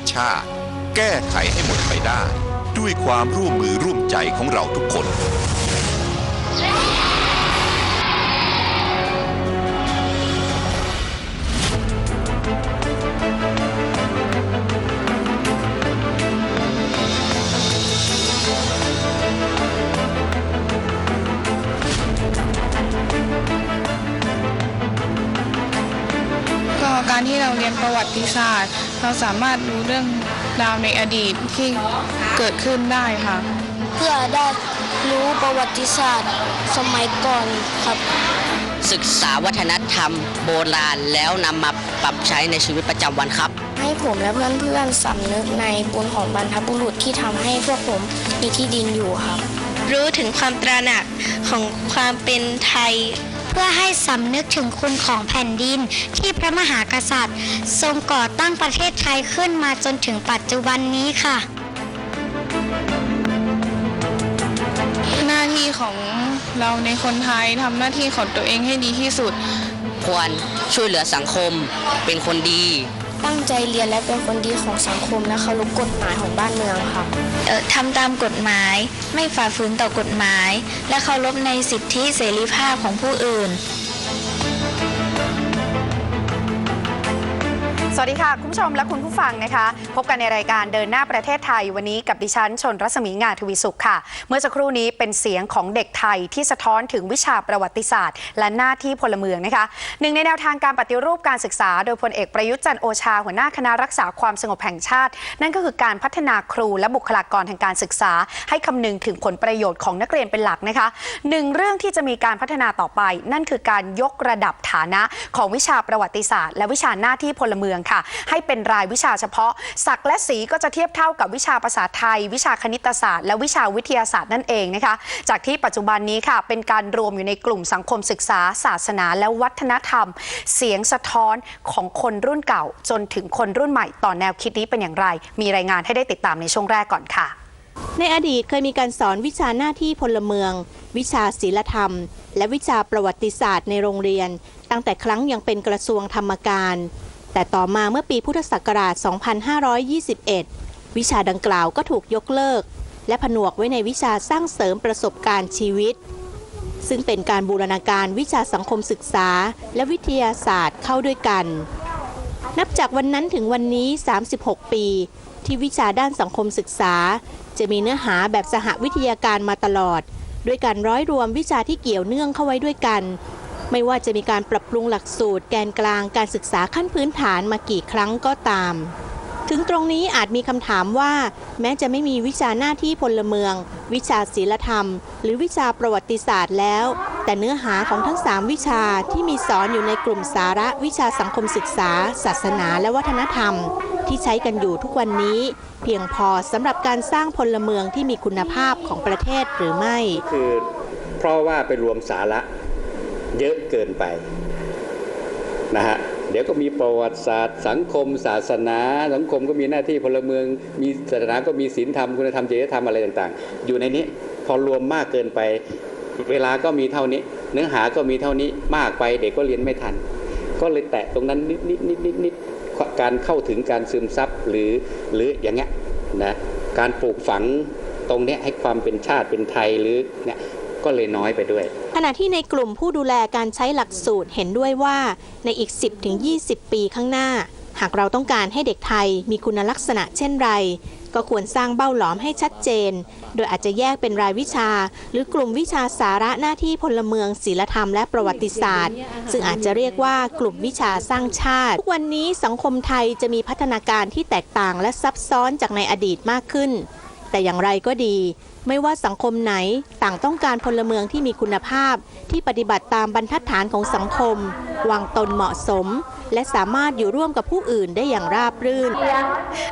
ศชาติ แก้ไขให้หมดไปได้ ด้วยความร่วมมือร่วมใจของเราทุกคน เราสามารถรู้เรื่องราวในอดีตที่เกิดขึ้นได้ค่ะ เพื่อได้รู้ประวัติศาสตร์สมัยก่อนครับ ศึกษาวัฒนธรรมโบราณแล้วนำมาปรับใช้ในชีวิตประจำวันครับ ให้ผมและเพื่อนๆสำนึกในบุญของบรรพบุรุษที่ทำให้พวกผมมีที่ดินอยู่ครับ รู้ถึงความตระหนักของความเป็นไทย เพื่อให้สำนึกถึงคุณของแผ่นดินที่พระมหากษัตริย์ ทรงก่อตั้งประเทศไทยขึ้นมาจนถึงปัจจุบันนี้ค่ะ หน้าที่ของเราในคนไทยทำหน้าที่ของตัวเองให้ดีที่สุด ควรช่วยเหลือสังคม เป็นคนดี ตั้งใจเรียนและเป็นคนดีของสังคมและเคารพกฎหมายของบ้านเมืองค่ะเอ่อทำตามกฎหมาย ไม่ฝ่าฝืนต่อกฎหมาย และเคารพในสิทธิเสรีภาพของผู้อื่น สวัสดีค่ะ คุณผู้ชมและคุณผู้ฟังนะคะ พบกันในรายการเดินหน้าประเทศไทยวันนี้กับดิฉันชนรัศมีงาทวีสุขค่ะ เมื่อสักครู่นี้เป็นเสียงของเด็กไทยที่สะท้อนถึงวิชาประวัติศาสตร์ และหน้าที่พลเมืองนะคะหนึ่งในแนวทางการปฏิรูปการศึกษา โดยพลเอกประยุทธ์จันโอชาหัวหน้าคณะรักษาความสงบแห่งชาติ นั่นก็คือการพัฒนาครูและบุคลากรทางการศึกษา ให้คำนึงถึงผลประโยชน์ของนักเรียนเป็นหลักนะคะหนึ่งเรื่องที่จะมีการพัฒนาต่อไป นั่นคือการยกระดับฐานะของวิชาประวัติศาสตร์ และวิชาหน้าที่พลเมืองค่ะ ให้เป็นรายวิชาเฉพาะ ศักและสีก็จะเทียบเท่ากับวิชาภาษาไทย วิชาคณิตศาสตร์ และวิชาวิทยาศาสตร์นั่นเองนะคะ จากที่ปัจจุบันนี้ค่ะ เป็นการรวมอยู่ในกลุ่มสังคมศึกษา ศาสนา และวัฒนธรรม เสียงสะท้อนของคนรุ่นเก่า จนถึงคนรุ่นใหม่ต่อแนวคิดนี้เป็นอย่างไร มีรายงานให้ได้ติดตามในช่วงแรกก่อนค่ะ ในอดีตเคยมีการสอนวิชาหน้าที่พลเมือง วิชาศิลธรรม และวิชาประวัติศาสตร์ในโรงเรียน ตั้งแต่ครั้งยังเป็นกระทรวงธรรมการ แต่ต่อมาเมื่อปีพุทธศักราช 2521 วิชาดังกล่าวก็ถูกยกเลิก และผนวกไว้ในวิชาสร้างเสริมประสบการณ์ชีวิต ซึ่งเป็นการบูรณาการวิชาสังคมศึกษา และวิทยาศาสตร์เข้าด้วยกัน นับจากวันนั้นถึงวันนี้ 36 ปี ที่วิชาด้านสังคมศึกษา จะมีเนื้อหาแบบสหวิทยาการมาตลอด ด้วยการร้อยรวมวิชาที่เกี่ยวเนื่องเข้าไว้ด้วยกัน ไม่ว่าจะมีการปรับปรุงหลักสูตร แกนกลางการศึกษาขั้นพื้นฐานมากี่ครั้งก็ตาม ถึงตรงนี้อาจมีคำถามว่า แม้จะไม่มีวิชาหน้าที่พลเมือง วิชาศิลธรรม หรือวิชาประวัติศาสตร์แล้ว แต่เนื้อหาของทั้ง 3 วิชาที่มีสอนอยู่ในกลุ่มสาระวิชาสังคมศึกษา ศาสนาและวัฒนธรรม ที่ใช้กันอยู่ทุกวันนี้ เพียงพอสำหรับการสร้างพลเมืองที่มีคุณภาพของประเทศหรือไม่ คือเพราะว่าไปรวมสาระ เยอะเกินไปนะฮะเดี๋ยวก็มีประวัติศาสตร์ สังคม ศาสนา สังคมก็มีหน้าที่พลเมือง มีศาสนาก็มีศีลธรรมคุณธรรมจริยธรรมอะไรต่างๆ อยู่ในนี้พอรวมมากเกินไป เวลาก็มีเท่านี้ เนื้อหาก็มีเท่านี้มากไปเด็กก็เรียนไม่ทัน ก็เลยแตะตรงนั้นนิดนิดนิดนิดนิดการเข้าถึงการซึมซับหรือหรืออย่างเงี้ยนะการปลูกฝังตรงเนี้ยให้ความเป็นชาติเป็นไทยหรือเนี่ยก็เลยน้อยไปด้วย ณะที่ในกลุ่มผู้ดูแลการใช้หลักสูตรเห็นด้วยว่าในอีก 10-20 ปีข้างหน้า หากเราต้องการให้เด็กไทยมีคุณลักษณะเช่นไร ก็ควรสร้างเบ้าหลอมให้ชัดเจน โดยอาจจะแยกเป็นรายวิชา หรือกลุ่มวิชาสาระหน้าที่พลเมืองศิลธรรมและประวัติศาสตร์ ซึ่งอาจจะเรียกว่ากลุ่มวิชาสร้างชาติ ทุกวันนี้สังคมไทยจะมีพัฒนาการที่แตกต่างและซับซ้อนจากในอดีตมากขึ้น แต่อย่างไรก็ดีไม่ว่าสังคมไหนต่างต้องการพลเมืองที่มีคุณภาพ ที่ปฏิบัติตามบรรทัดฐานของสังคม วางตนเหมาะสม และสามารถอยู่ร่วมกับผู้อื่นได้อย่างราบรื่น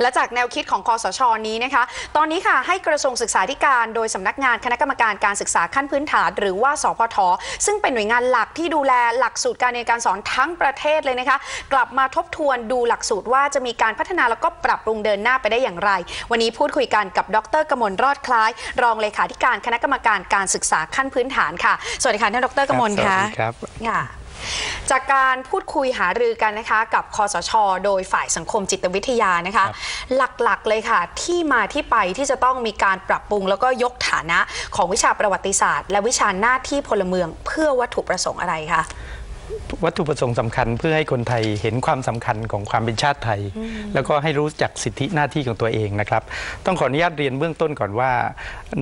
และจากแนวคิดของคอสชนี้นะคะ ตอนนี้ค่ะให้กระทรวงศึกษาธิการโดยสำนักงานคณะกรรมการการศึกษาขั้นพื้นฐาน หรือว่าสพทซึ่งเป็นหน่วยงานหลักที่ดูแลหลักสูตรการเรียนการสอนทั้งประเทศเลยนะคะ กลับมาทบทวนดูหลักสูตรว่าจะมีการพัฒนาแล้วก็ปรับปรุงเดินหน้าไปได้อย่างไร วันนี้พูดคุยกันกับดรกมลรอดคล้ายรองเลขาธิการคณะกรรมการการศึกษาขั้นพื้นฐานค่ะ สวัสดีค่ะท่านดรกมลสวัค่ะสดีครับค่ะจากการพูดคุยหารือกันนะคะ กับคอสช โดยฝ่ายสังคมจิตวิทยานะคะ หลักๆเลยค่ะ ที่มาที่ไปที่จะต้องมีการปรับปรุง แล้วก็ยกฐานะของวิชาประวัติศาสตร์ และวิชาหน้าที่พลเมืองเพื่อวัตถุประสงค์อะไรคะ วัตถุประสงค์สำคัญเพื่อให้คนไทยเห็นความสำคัญของความเป็นชาติไทย แล้วก็ให้รู้จักสิทธิหน้าที่ของตัวเองนะครับ ต้องขออนุญาตเรียนเบื้องต้นก่อนว่า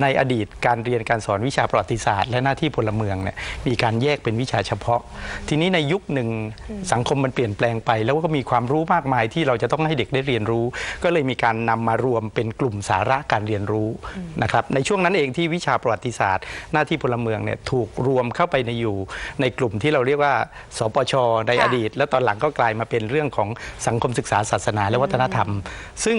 ในอดีตการเรียนการสอนวิชาประวัติศาสตร์ และหน้าที่พลเมืองเนี่ยมีการแยกเป็นวิชาเฉพาะ ทีนี้ในยุคหนึ่งสังคมมันเปลี่ยนแปลงไป แล้วก็มีความรู้มากมายที่เราจะต้องให้เด็กได้เรียนรู้ ก็เลยมีการนำมารวมเป็นกลุ่มสาระการเรียนรู้นะครับในช่วงนั้นเองที่วิชาประวัติศาสตร์ หน้าที่พลเมืองเนี่ยถูกรวมเข้าไปในอยู่ในกลุ่มที่เราเรียกว่าสปชในค่ะอดีต แล้วตอนหลังก็กลายมาเป็นเรื่องของสังคมศึกษาศาสนาและวัฒนธรรม ซึ่ง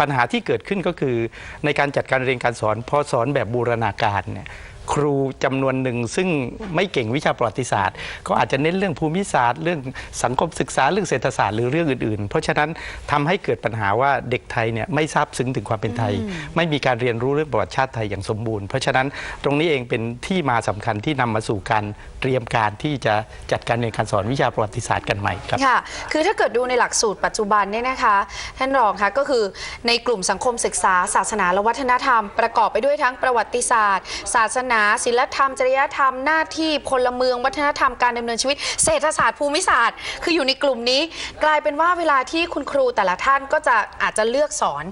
ปัญหาที่เกิดขึ้นก็คือในการจัดการเรียนการสอนพอสอนแบบบูรณาการเนี่ย ครูจำนวนหนึ่ง ซึ่งไม่เก่งวิชาประวัติศาสตร์ ก็อาจจะเน้นเรื่องภูมิศาสตร์ เรื่องสังคมศึกษาเรื่องเศรษฐศาสตร์หรือเรื่องอื่นๆ เพราะฉะนั้นทำให้เกิดปัญหาว่าเด็กไทยเนี่ยไม่ทราบซึ้งถึงความเป็นไทย ไม่มีการเรียนรู้เรื่องประวัติชาติไทยอย่างสมบูรณ์ เพราะฉะนั้นตรงนี้เองเป็นที่มาสำคัญที่นำมาสู่การเตรียมการที่จะจัดการเรียนการสอนวิชาประวัติศาสตร์กันใหม่ครับค่ะคือถ้าเกิดดูในหลักสูตรปัจจุบันเนี่ยนะคะท่านรองคะก็คือในกลุ่มสังคมศึกษา ศาสนาและวัฒนธรรมประกอบไปด้วยทั้งประวัติศาสตร์ ศาสนาศิลธรรม จริยธรรมหน้าที่พลเมืองวัฒนธรรมการดำเนินชีวิต เศรษฐศาสตร์ภูมิศาสตร์ คืออยู่ในกลุ่มนี้ กลายเป็นว่าเวลาที่คุณครูแต่ละท่านก็จะอาจจะเลือกสอน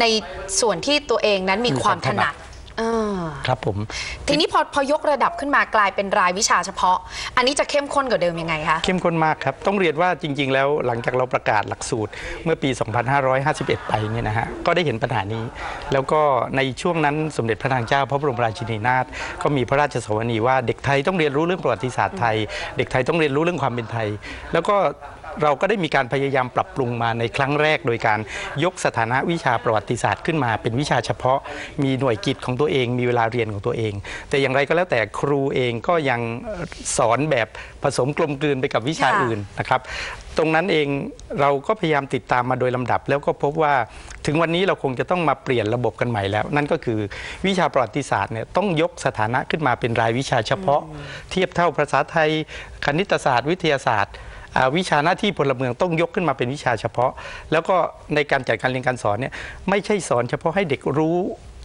ในส่วนที่ตัวเองนั้นมีความถนัด ครับผม ทีนี้พอพอยกระดับขึ้นมากลายเป็นรายวิชาเฉพาะ อันนี้จะเข้มข้นกว่าเดิมยังไงคะ เข้มข้นมากครับ ต้องเรียนว่าจริง ๆ แล้วหลังจากเราประกาศหลักสูตรเมื่อปี 2551 ไปเนี่ยนะฮะ ก็ได้เห็นปัญหานี้ แล้วก็ในช่วงนั้นสมเด็จพระนางเจ้าพระบรมราชินีนาถก็มีพระราชสวนีว่าเด็กไทยต้องเรียนรู้เรื่องประวัติศาสตร์ไทย เด็กไทยต้องเรียนรู้เรื่องความเป็นไทย แล้วก็ เราก็ได้มีการพยายามปรับปรุงมาในครั้งแรก โดยการยกสถานะวิชาประวัติศาสตร์ขึ้นมาเป็นวิชาเฉพาะ มีหน่วยกิจของตัวเอง มีเวลาเรียนของตัวเอง แต่อย่างไรก็แล้วแต่ครูเองก็ยังสอนแบบผสมกลมกลืนไปกับวิชาอื่นนะครับตรงนั้นเองเราก็พยายามติดตามมาโดยลำดับ แล้วก็พบว่าถึงวันนี้เราคงจะต้องมาเปลี่ยนระบบกันใหม่แล้ว นั่นก็คือวิชาประวัติศาสตร์เนี่ยต้องยกสถานะขึ้นมาเป็นรายวิชาเฉพาะ เทียบเท่าภาษาไทย คณิตศาสตร์ วิทยาศาสตร์ วิชาหน้าที่พลเมืองต้องยกขึ้นมาเป็นวิชาเฉพาะ แล้วก็ในการจัดการเรียนการสอนเนี่ยไม่ใช่สอนเฉพาะให้เด็กรู้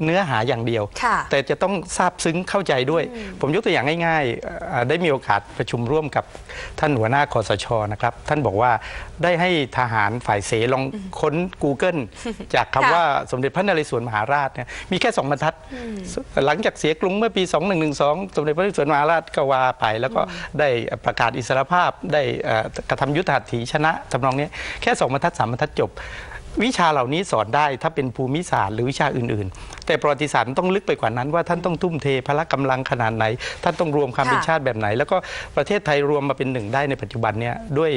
เนื้อหาอย่างเดียว ค่ะแต่จะต้องทราบซึ้งเข้าใจด้วย ผมยกตัวอย่างง่ายๆเอ่อได้มีโอกาสประชุมร่วมกับท่านหัวหน้าคอสชนะครับ ท่านบอกว่าได้ให้ทหารฝ่ายเสลองค้น Google จากคำค่ะ ว่าสมเด็จพระนเรศวรมหาราชเนี่ยมีแค่สองบรรทัด หลังจากเสียกรุงเมื่อปี 2112 สมเด็จพระนเรศวรมหาราชก็ว่าไป แล้วก็ได้ประกาศอิสรภาพได้เอ่อกระทำยุทธหัตถีชนะทำนองนี้แค่สองบรรทัดสามบรรทัดจบ วิชาเหล่านี้สอนได้ถ้าเป็นภูมิศาสตร์หรือวิชาอื่นๆ แต่ประวัติศาสตร์มันต้องลึกไปกว่านั้นว่าท่านต้องทุ่มเทพละกำลังขนาดไหน ท่านต้องรวมความเป็นชาติแบบไหน แล้วก็ประเทศไทยรวมมาเป็นหนึ่งได้ในปัจจุบันเนี่ยด้วย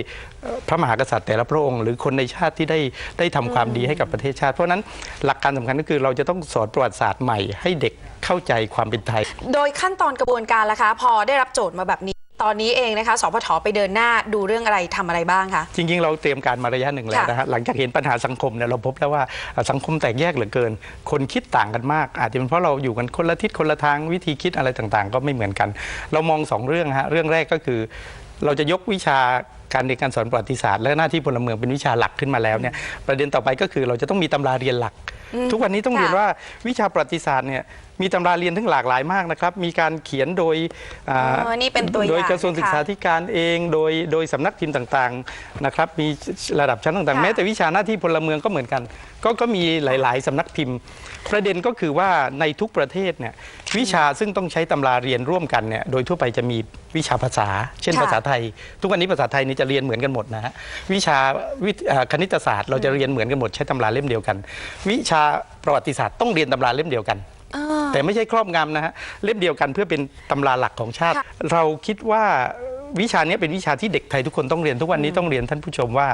พระมหากษัตริย์แต่ละพระองค์หรือคนในชาติที่ได้ได้ทำความดีให้กับประเทศชาติ เพราะนั้นหลักการสำคัญก็คือเราจะต้องสอนประวัติศาสตร์ใหม่ให้เด็กเข้าใจความเป็นไทย โดยขั้นตอนกระบวนการล่ะคะ พอได้รับโจทย์มาแบบนี้ ตอนนี้เองนะคะ สพทไปเดินหน้าดูเรื่องอะไรทำอะไรบ้างคะ จริง ๆ เราเตรียมการมาระยะหนึ่งแล้วค่ะนะฮะหลังจากเห็นปัญหาสังคมเนี่ยเราพบแล้วว่าอ่าสังคมแตกแยกเหลือเกิน คนคิดต่างกันมาก อาจจะเป็นเพราะเราอยู่กันคนละทิศคนละทางวิธีคิดอะไรต่างๆ ก็ไม่เหมือนกัน เรามองสองเรื่องฮะเรื่องแรกก็คือเราจะยกวิชาการเรียนการสอนประวัติศาสตร์ และหน้าที่พลเมืองเป็นวิชาหลักขึ้นมาแล้วเนี่ยประเด็นต่อไปก็คือเราจะต้องมีตำราเรียนหลัก ทุกวันนี้ต้องค่ะเรียนว่าวิชาประวัติศาสตร์เนี่ย มีตำราเรียนทั้งหลากหลายมากนะครับ มีการเขียนโดยอ่าอ๋อนี่เป็นตัวอย่างโดยกระทรวงศึกษาค่ะธิการเอง โดยโดยสำนักพิมพ์ต่างๆนะครับมีระดับชั้นต่างๆ ค่ะ แม้แต่วิชาหน้าที่พลเมืองก็เหมือนกัน ก็ก็มีหลายๆสำนักพิมพ์ ประเด็นก็คือว่าในทุกประเทศเนี่ยวิชาซึ่งต้องใช้ตำราเรียนร่วมกันเนี่ยโดยทั่วไปจะมีวิชาภาษา เช่นค่ะ ภาษาไทย ทุกวันนี้ภาษาไทยนี่จะเรียนเหมือนกันหมดนะฮะวิชาวิทย์อ่าคณิตศาสตร์เราจะเรียนเหมือนกันหมดใช้ตำราเล่มเดียวกัน วิชาประวัติศาสตร์ต้องเรียนตำราเล่มเดียวกัน อ่า แต่ไม่ใช่ครอบงำนะฮะเล่มเดียวกันเพื่อเป็นตำราหลักของชาติ ค่ะ เราคิดว่าวิชานี้เป็นวิชาที่เด็กไทยทุกคนต้องเรียนทุกวันนี้ต้องเรียนท่านผู้ชมว่า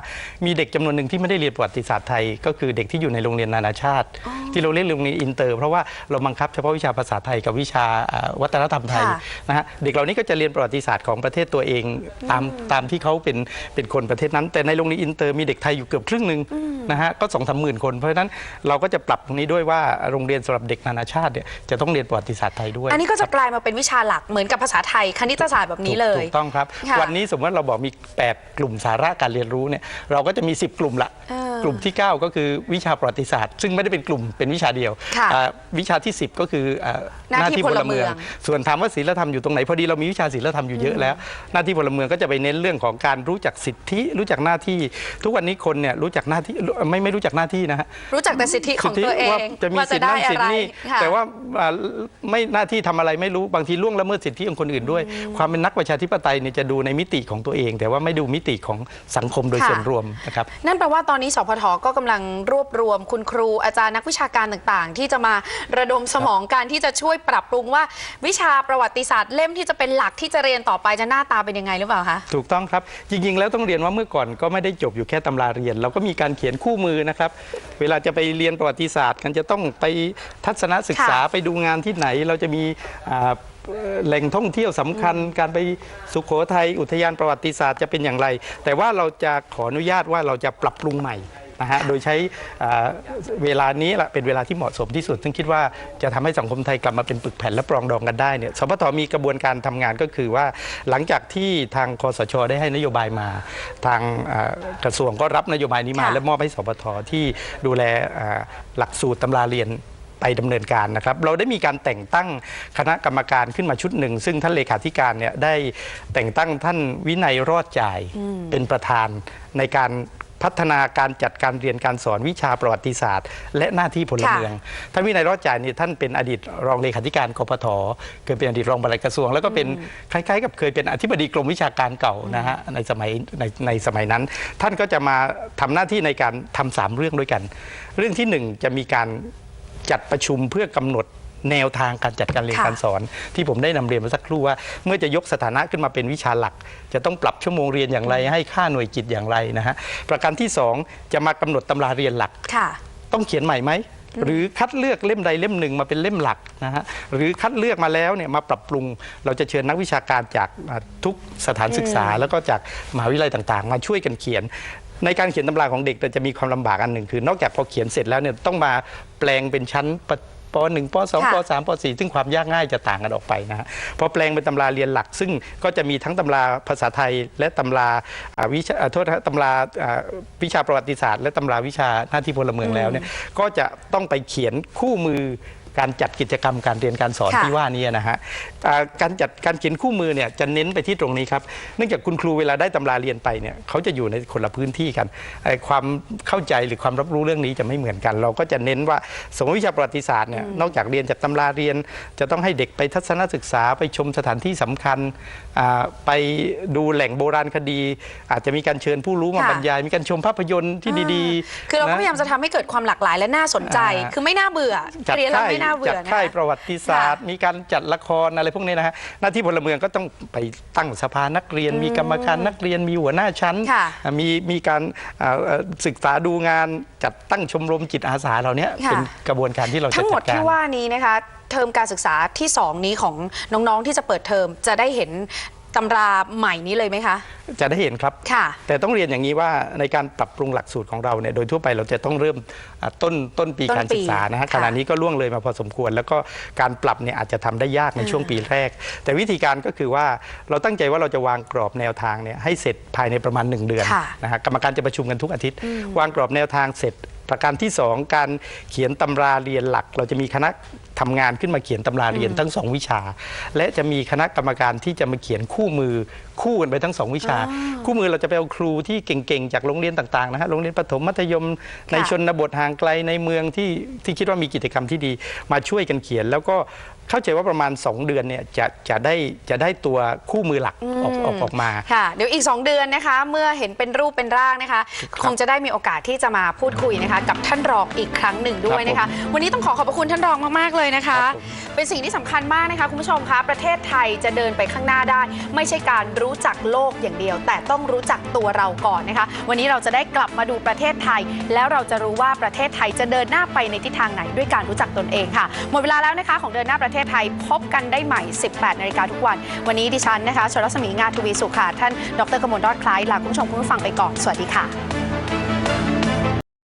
มีเด็กจำนวนหนึ่งที่ไม่ได้เรียนประวัติศาสตร์ไทย ก็คือเด็กที่อยู่ในโรงเรียนนานาชาติ ที่เราเรียกโรงเรียนอินเตอร์เพราะว่าเราบังคับเฉพาะวิชาภาษาไทยกับวิชาอ่าวัฒนธรรมไทยค่ะ นะฮะเด็กเหล่านี้ก็จะเรียนประวัติศาสตร์ของประเทศตัวเองตามตามที่เขาเป็นเป็นคนประเทศนั้น แต่ในโรงเรียนอินเตอร์มีเด็กไทยอยู่เกือบครึ่งหนึ่งนะฮะก็สองสามหมื่นคน เพราะฉะนั้นเราก็จะปรับตรงนี้ด้วยว่าโรงเรียนสำหรับเด็กนานาชาติเนี่ยจะต้องเรียนประวัติศาสตร์ไทยด้วยอันนี้ก็จะกลายมาเป็นวิชาหลักเหมือนกับภาษาไทย คณิตศาสตร์แบบนี้เลย ถูกต้องครับ ค่ะวันนี้สมมติว่าเราบอกมี 8 กลุ่มสาระการเรียนรู้เนี่ยเราก็จะมี 10 กลุ่มละ เออกลุ่มที่ 9 ก็คือวิชาประวัติศาสตร์ ซึ่งไม่ได้เป็นกลุ่มเป็นวิชาเดียวค่ะอ่าวิชาที่ 10 ก็คืออ่าหน้าที่พลเมือง ส่วนถามว่าศีลธรรมอยู่ตรงไหนพอดีเรามีวิชาศีลธรรมอยู่เยอะแล้ว หน้าที่พลเมืองก็จะไปเน้นเรื่องของการรู้จักสิทธิ รู้จักหน้าที่ ทุกวันนี้คนเนี่ยรู้จักหน้าที่ไม่ไม่รู้จักหน้าที่นะฮะรู้จักแต่สิทธิของตัวเองว่าจะมีว่าสิจะทธิได้นั่นสิทอะไรธินี่ค่ะแต่ว่าอ่าไม่หน้าที่ทำอะไรไม่รู้บางทีล่วงละเมิดสิทธิของคนอื่นด้วย ความเป็นนักประชาธิปไตยเนี่ยจะดูในมิติของตัวเอง แต่ว่าไม่ดูมิติของสังคมโดยค่ะส่วนรวมนะครับนั่นแปลว่าตอนนี้สพทก็กำลังรวบรวมคุณครูอาจารย์นักวิชาการต่างๆ ที่จะมาระดมสมองการที่จะช่วยปรับปรุงว่า วิชาประวัติศาสตร์เล่มที่จะเป็นหลักที่จะเรียนต่อไปจะหน้าตาเป็นยังไงหรือเปล่าคะถูกต้องครับจริงๆ แล้วต้องเรียนว่าเมื่อก่อนก็ไม่ได้จบอยู่แค่ตำราเรียน เราก็มีการเขียนคู่มือนะครับ เวลาจะไปเรียนประวัติศาสตร์ กันจะต้องไปทัศนศึกษาค่ะไปดูงานที่ไหน เราจะมีอ่าเอ่อแหล่งท่องเที่ยวสำคัญการไปสุโขทัยอุทยานประวัติศาสตร์จะเป็นอย่างไร แต่ว่าเราจะขออนุญาตว่าเราจะปรับปรุงใหม่ นะฮะโดยใช้อ่าเวลานี้ละเป็นเวลาที่เหมาะสมที่สุด ซึ่งคิดว่าจะทำให้สังคมไทยกลับมาเป็นปึกแผ่นและปรองดองกันได้เนี่ยสพทมีกระบวนการทำงานก็คือว่าหลังจากที่ทางคอสชได้ให้นโยบายมา ทางอ่ากระทรวงก็รับนโยบายนี้มาค่ะและมอบให้สพทที่ดูแลอ่าหลักสูตรตำราเรียนไปดำเนินการนะครับ เราได้มีการแต่งตั้งคณะกรรมการขึ้นมาชุดหนึ่ง ซึ่งท่านเลขาธิการเนี่ยได้แต่งตั้งท่านวินัยรอดจ่ายเป็นประธานในการ พัฒนาการจัดการเรียนการสอนวิชาประวัติศาสตร์ และหน้าที่พลเมืองท่านวินัยรอดจ่ายนี่ท่านเป็นอดีตรองเลขาธิการกพทเคยเป็นอดีตรองปลัดกระทรวง แล้วก็เป็นคล้ายๆ กับเคยเป็นอธิบดีกรมวิชาการเก่านะฮะในสมัยในในสมัยนั้น ท่านก็จะมาทำหน้าที่ในการทำสามเรื่องด้วยกัน เรื่องที่หนึ่งจะมีการจัดประชุมเพื่อกำหนด แนวทางการจัดการเรียนค่ะการสอน ที่ผมได้นำเรียนมาสักครู่ว่า เมื่อจะยกสถานะขึ้นมาเป็นวิชาหลัก จะต้องปรับชั่วโมงเรียนอย่างไร ให้ค่าหน่วยกิตอย่างไรนะฮะประการที่สองจะมากำหนดตำราเรียนหลักค่ะต้องเขียนใหม่ไหมหรือคัดเลือกเล่มใดเล่มหนึ่งมาเป็นเล่มหลักนะฮะหรือคัดเลือกมาแล้วเนี่ยมาปรับปรุง เราจะเชิญนักวิชาการจากอ่าทุกสถานศึกษา แล้วก็จากมหาวิทยาลัยต่างๆ มาช่วยกันเขียน ในการเขียนตำราของเด็กแต่จะมีความลำบากอันหนึ่งคือ นอกจากพอเขียนเสร็จแล้วเนี่ยต้องมาแปลงเป็นชั้น ปปหนึ่งปสองค่ะปสามปสี่ซึ่งความยากง่ายจะต่างกันออกไปนะฮะพอแปลงเป็นตำราเรียนหลัก ซึ่งก็จะมีทั้งตำราภาษาไทย และตำราอ่าวิชาอ่าโทษนะฮะตำราอ่าวิชาประวัติศาสตร์ และตำราวิชาหน้าที่พลเมืองแล้วเนี่ยก็จะต้องไปเขียนคู่มือ การจัดกิจกรรมการเรียนการสอนค่ะที่ว่านี้นะฮะอ่าการจัดการเขียนคู่มือเนี่ยจะเน้นไปที่ตรงนี้ครับเนื่องจากคุณครูเวลาได้ตำราเรียนไปเนี่ยเขาจะอยู่ในคนละพื้นที่กันไอ้ความเข้าใจหรือความรับรู้เรื่องนี้จะไม่เหมือนกัน เราก็จะเน้นว่าสมมติวิชาประวัติศาสตร์เนี่ยนอกจากเรียนจากตำราเรียน จะต้องให้เด็กไปทัศนศึกษาไปชมสถานที่สำคัญอ่าไปดูแหล่งโบราณคดี อาจจะมีการเชิญผู้รู้มาค่ะ บรรยาย มีการชมภาพยนตร์ที่ดีๆคือเราก็นะ พยายามจะทำให้เกิดความหลากหลายและน่าสนใจ อ่า คือไม่น่าเบื่อจัดเรียนแล้วค่ายไม่น่าเบื่จัอดนะค่ายคะประวัติศาสตร์ มีการจัดละครอะไรพวกนี้นะฮะหน้าที่พลเมืองก็ต้องไปตั้งสภานักเรียน มีกรรมการนักเรียนมีหัวหน้าชั้น ค่ะอ่ามีมีการอ่าเอ่อศึกษาดูงานจัดตั้งชมรมจิตอาสาเหล่านี้ค่ะ เป็นกระบวนการที่เราจะทั้งหมดจัดการที่ว่านี้นะคะ เทอมการศึกษาที่ 2 นี้ของน้องๆที่จะเปิดเทอมจะได้เห็น ตำราใหม่นี้เลยไหมคะ จะได้เห็นครับค่ะ แต่ต้องเรียนอย่างนี้ว่าในการปรับปรุงหลักสูตรของเราเนี่ยโดยทั่วไปเราจะต้องเริ่มอ่าต้นต้นปีต้นปีการศึกษานะฮะค่ะขณะนี้ก็ล่วงเลยมาพอสมควร แล้วก็การปรับเนี่ยอาจจะทำได้ยากในช่วงปีแรก แต่วิธีการก็คือว่าเราตั้งใจว่าเราจะวางกรอบแนวทางเนี่ยให้เสร็จภายในประมาณ 1 เดือนค่ะ นะฮะกรรมการจะประชุมกันทุกอาทิตย์ วางกรอบแนวทางเสร็จ ประการที่ 2 การเขียนตำราเรียนหลัก เราจะมีคณะทำงานขึ้นมาเขียนตำราเรียนทั้งสองวิชา และจะมีคณะกรรมการที่จะมาเขียนคู่มือคู่กันไปทั้งสองวิชา คู่มือเราจะไปเอาครูที่เก่งๆ จากโรงเรียนต่างๆนะฮะโรงเรียนประถมมัธยมในชนบทห่างไกลในเมืองที่ที่คิดว่ามีกิจกรรมที่ดีมาช่วยกันเขียน แล้วก็ เข้าใจว่าประมาณ 2 เดือนเนี่ยจะจะได้จะได้ตัวคู่มือหลักออกออกออกมา ค่ะ เดี๋ยวอีก 2 เดือนนะคะ เมื่อเห็นเป็นรูปเป็นร่างนะคะ คงจะได้มีโอกาสที่จะมาพูดคุยนะคะ กับท่านรองอีกครั้งหนึ่งด้วยนะคะ วันนี้ต้องขอขอบพระคุณท่านรองมากๆเลยนะคะครับผมเป็นสิ่งที่สำคัญมากนะคะคุณผู้ชมคะประเทศไทยจะเดินไปข้างหน้าได้ ไม่ใช่การรู้จักโลกอย่างเดียว แต่ต้องรู้จักตัวเราก่อนนะคะ วันนี้เราจะได้กลับมาดูประเทศไทย แล้วเราจะรู้ว่าประเทศไทยจะเดินหน้าไปในทิศทางไหนด้วยการรู้จักตนเองค่ะหมดเวลาแล้วนะคะของเดินหน้าประเทศไทยพบกันได้ใหม่ 18 นาฬิกาทุกวัน วันนี้ดิฉันนะคะชลรัศมีงานทวีสุขาท่าน ดรกมลรอดคล้ายลาคุณผู้ชมคุณผู้ฟังไปก่อน สวัสดีค่ะ